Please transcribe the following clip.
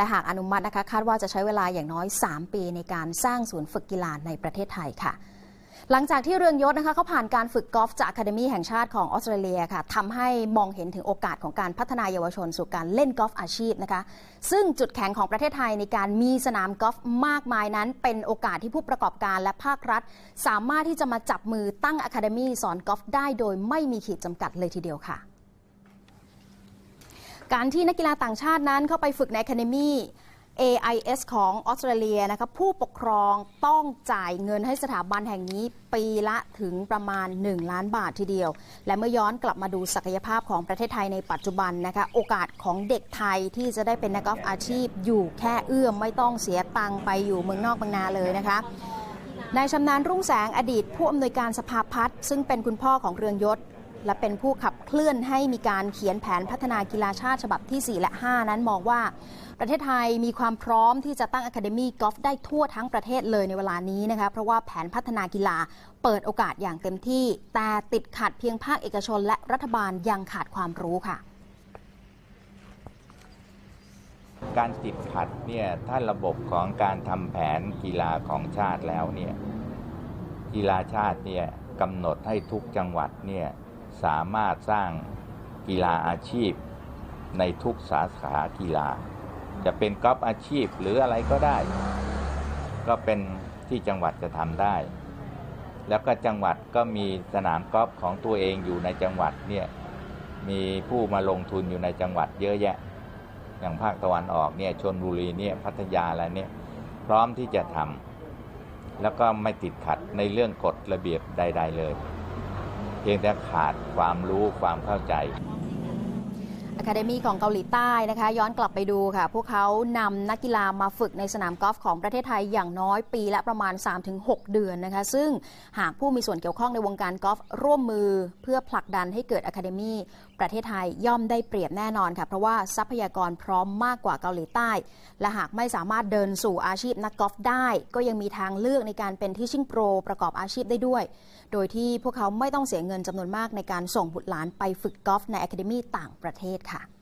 และหากอนุมัตินะคะคาดว่าจะใช้เวลาอย่างน้อย 3 ปีในการสร้างศูนย์ฝึกกีฬาในประเทศไทยค่ะหลังจากที่เรืองยศนะคะเขาผ่านการฝึกกอล์ฟจากอะคาเดมีแห่งชาติของออสเตรเลียค่ะทำให้มองเห็นถึงโอกาสของการพัฒนายาวชนสู่การเล่นกอล์ฟอาชีพนะคะ ซึ่งจุดแข็งของประเทศไทยในการมีสนามกอล์ฟมากมายนั้น เป็นโอกาสที่ผู้ประกอบการและภาครัฐ สามารถที่จะมาจับมือตั้งอะคาเดมีสอนกอล์ฟได้โดยไม่มีขีดจำกัดเลยทีเดียวค่ะ การที่นักกีฬาต่างชาตินั้นเข้าไปฝึกใน Academy AIS ของออสเตรเลียนะคะผู้ปกครองต้องจ่ายเงินให้สถาบันแห่งนี้ปีละถึงประมาณ 1 ล้านบาททีเดียว และเมื่อย้อนกลับมาดูศักยภาพของประเทศไทยในปัจจุบันนะคะโอกาสของเด็กไทยที่จะได้เป็นนักกอล์ฟอาชีพอยู่แค่เอื้อมไม่ต้องเสียตังไปอยู่เมืองนอกเมืองนาเลยนะคะนายชำนาญรุ่งแสงอดีตผู้อำนวยการสภาพัฒน์ซึ่งเป็นคุณพ่อของเรืองยศ และเป็นผู้ขับเคลื่อนให้มีการเขียนแผนพัฒนากีฬาชาติฉบับที่ 4 และ 5 นั้นมองว่า ประเทศไทยมีความพร้อมที่จะตั้งอะคาเดมี่กอล์ฟได้ทั่วทั้งประเทศเลยในเวลานี้นะคะเพราะว่าแผนพัฒนากีฬาเปิดโอกาสอย่างเต็มที่ แต่ติดขัดเพียงภาคเอกชนและรัฐบาลยังขาดความรู้ค่ะ การติดขัดเนี่ยถ้าระบบของการทำแผนกีฬาของชาติแล้วเนี่ยกีฬาชาติเนี่ยกำหนดให้ทุกจังหวัดเนี่ย สามารถสร้างกีฬาอาชีพ ในทุกสาขากีฬา จะเป็นกอล์ฟอาชีพหรืออะไรก็ได้ ก็เป็นที่จังหวัดจะทำได้ แล้วก็จังหวัดก็มีสนามกอล์ฟของตัวเองอยู่ในจังหวัดเนี่ยมีผู้มาลงทุนอยู่ในจังหวัดเยอะแยะ อย่างภาคตะวันออกเนี่ยชนบุรีเนี่ยพัทยาอะไรเนี่ยพร้อมที่จะทำแล้วก็ไม่ติดขัดในเรื่องกฎระเบียบใด ๆ เลย เพียงแต่ขาดความรู้ความเข้าใจ อะคาเดมีของเกาหลีใต้นะคะ ย้อนกลับไปดูค่ะ พวกเขานำนักกีฬามาฝึกในสนามกอล์ฟของประเทศไทยอย่างน้อยปีละประมาณ 3-6 เดือนนะคะ ซึ่งหากผู้มีส่วนเกี่ยวข้องในวงการกอล์ฟร่วมมือเพื่อผลักดันให้เกิดอะคาเดมีประเทศไทยย่อมได้เปรียบแน่นอนค่ะ เพราะว่าทรัพยากรพร้อมมากกว่าเกาหลีใต้ และหากไม่สามารถเดินสู่อาชีพนักกอล์ฟได้ ก็ยังมีทางเลือกในการเป็นที่ชิ่งโปรประกอบอาชีพได้ด้วย โดยที่พวกเขาไม่ต้องเสียเงินจำนวนมากในการส่งบุตรหลานไปฝึกกอล์ฟในอะคาเดมีต่างประเทศค่ะ 다.